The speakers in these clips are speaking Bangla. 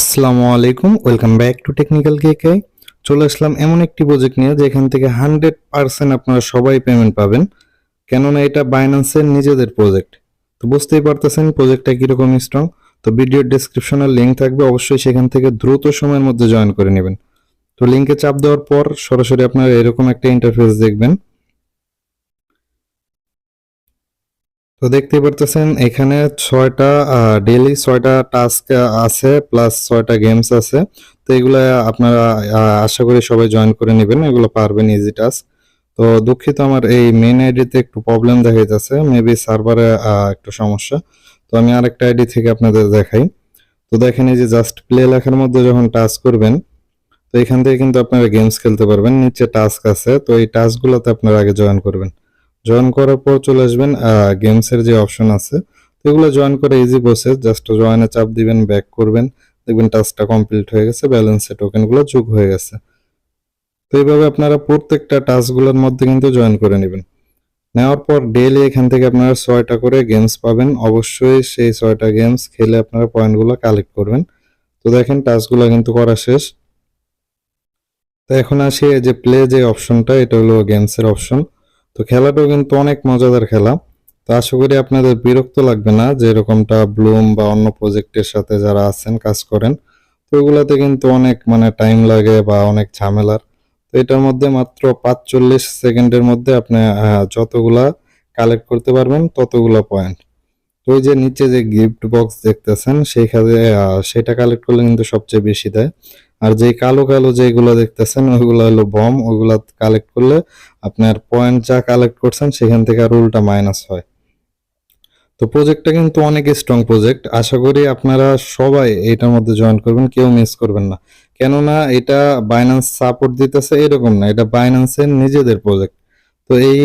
আসসালামু আলাইকুম, ওয়েলকাম ব্যাক টু টেকনিক্যাল কেকে। চলে আসলাম এমন একটি প্রজেক্ট নিয়ে, যেখান থেকে হান্ড্রেড পার্সেন্ট আপনারা সবাই পেমেন্ট পাবেন। কেননা এটা বাইন্যান্সের নিজেদের প্রজেক্ট তো বুঝতেই পারতেছেন প্রজেক্টটা কীরকম স্ট্রং তো ভিডিওর ডিসক্রিপশনের লিঙ্ক থাকবে, অবশ্যই সেখান থেকে দ্রুত সময়ের মধ্যে জয়েন করে নেবেন। তো লিঙ্কে চাপ দেওয়ার পর সরাসরি আপনারা এরকম একটা ইন্টারফেস দেখবেন। তো দেখতে পারতেছেন, এখানে ছয়টা ডেইলি ছয়টা টাস্ক আছে প্লাস ছয়টা গেমস আছে। তো এগুলো আপনারা আশা করি সবাই জয়েন করে নেবেন, এগুলো পারবেন ইজি টাস্ক তো দুঃখিত আমার এই মেন আইডিতে একটু প্রবলেম দেখা যাচ্ছে মেবি সার্ভারে একটু সমস্যা। তো আমি আরেকটা আইডি থেকে আপনাদের দেখাই। তো দেখেন এই যে জাস্ট প্লে লেখার মধ্যে যখন টাচ করবেন, তো এখান থেকে কিন্তু আপনারা গেমস খেলতে পারবেন, নিচে টাস্ক আছে। তো এই টাস্কগুলোতে আপনারা আগে জয়েন করবেন। জয়েন করার পর চলে আসবেন গেমসের যে অপশন আছে এগুলো জয়েন করে ইজি প্রসেস জাস্ট জয়েনে চাপ দিবেন ব্যাক করবেন, দেখবেন টাস্কটা কমপ্লিট হয়ে গেছে ব্যালেন্সে টোকেনগুলো যোগ হয়ে গেছে। তো এইভাবে আপনারা প্রত্যেকটা টাস্কগুলোর মধ্যে কিন্তু জয়েন করে নেবেন। নেওয়ার পর ডেইলি এখান থেকে আপনারা ছয়টা করে গেমস পাবেন, অবশ্যই সেই ছয়টা গেমস খেলে আপনারা পয়েন্টগুলো কালেক্ট করবেন। তো দেখেন টাস্কগুলো কিন্তু করা শেষ। তো এখন আসি যে প্লে যে অপশনটা এটা হলো গেমসের অপশন তো খেলাটাও কিন্তু অনেক মজাদার খেলা। তো আশা করি আপনাদের বিরক্ত লাগবে না যে এরকমটা ব্লুম বা অন্য প্রজেক্টের সাথে যারা আছেন, কাজ করেন, তো ওগুলাতে কিন্তু অনেক মানে টাইম লাগে বা অনেক ঝামেলার। তো এটার মধ্যে মাত্র পাঁচচল্লিশ সেকেন্ডের মধ্যে আপনি যতগুলা কালেক্ট করতে পারবেন, ততগুলা পয়েন্ট তো ওই যে নিচে যে গিফট বক্স দেখতেছেন, সেইখানে সেটা কালেক্ট করলে কিন্তু সবচেয়ে বেশি দেয়। আর যে কালো কালো যেগুলো দেখতেছেন, ওইগুলো হলো বম ওইগুলা কালেক্ট করলে আপনার পয়েন্ট যা কালেক্ট করছেন, সেখান থেকে আর উল্টা মাইনাস হয়। তো প্রজেক্টটা কিন্তু অনেক স্ট্রং প্রজেক্ট আশা করি আপনারা সবাই এটার মধ্যে জয়েন করবেন, কেউ মিস করবেন না। কেননা এটা বাইন্যান্স সাপোর্ট দিতেছে এরকম না, এটা বাইন্যান্সের নিজেদের প্রজেক্ট তো এই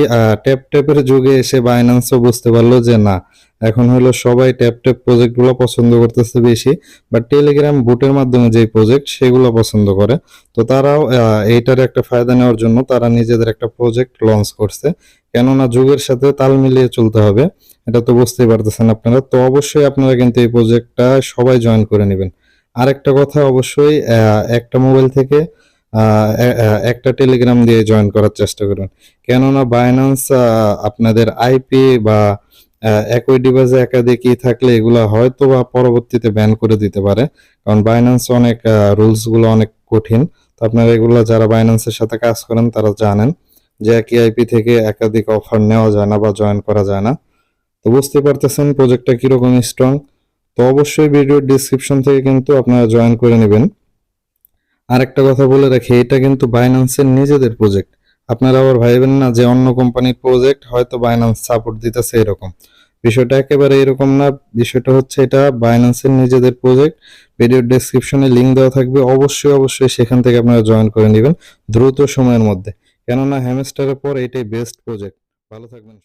ট্যাপ ট্যাপের যুগে এসে বাইন্যান্সও বুঝতে পারল যে না, এখন হলো সবাই ট্যাপ ট্যাপ প্রজেক্টগুলো পছন্দ করতেছে বেশি বা টেলিগ্রাম বুটের মাধ্যমে যে প্রজেক্ট সেগুলো পছন্দ করে। তো তারাও এইটার একটা ফায়দা নেওয়ার জন্য তারা নিজেদের একটা প্রজেক্ট লঞ্চ করছে। কেননা যুগের সাথে তাল মিলিয়ে চলতে হবে, এটা তো বুঝতেই পারতেছেন আপনারা। তো অবশ্যই আপনারা কিন্তু এই প্রজেক্টটা সবাই জয়েন করে নেবেন। আরেকটা কথা অবশ্যই একটা মোবাইল থেকে একটা টেলিগ্রাম দিয়ে জয়েন করার চেষ্টা করবেন কেননা বাইন্যান্স আপনাদের আইপি বা একই ডিভাইসে একাধিক কি থাকলে এগুলো হয়তো বা পরবর্তীতে ব্যান করে দিতে পারে। কারণ বাইন্যান্স অনেক রুলসগুলো অনেক কঠিন। তো আপনারা এগুলো যারা বাইন্যান্সের সাথে কাজ করেন, তারা জানেন যে একই আইপি থেকে একাধিক অফার নেওয়া যায় না বা জয়েন করা যায় না। তো বুঝতে পারতেছেন প্রজেক্টটা কীরকম স্ট্রং তো অবশ্যই ভিডিওর ডিসক্রিপশন থেকে কিন্তু আপনারা জয়েন করে নেবেন। আরেকটা কথা বলে রাখি, এটা কিন্তু বাইন্যান্সের নিজেদের প্রজেক্ট আপনারা আবার ভাইবেন না যে অন্য কোম্পানির প্রজেক্ট হয়তো বাইন্যান্স সাপোর্ট দিতেছে এরকম। বিষয়টা একেবারে এরকম না, বিষয়টা হচ্ছে এটা বাইন্যান্সের নিজেদের প্রজেক্ট ভিডিওর ডেসক্রিপশনে লিংক দেওয়া থাকবে, অবশ্যই অবশ্যই সেখান থেকে আপনারা জয়েন করে নেবেন দ্রুত সময়ের মধ্যে। কেননা হ্যামেস্টারের পর এটাই বেস্ট প্রজেক্ট ভালো থাকবেন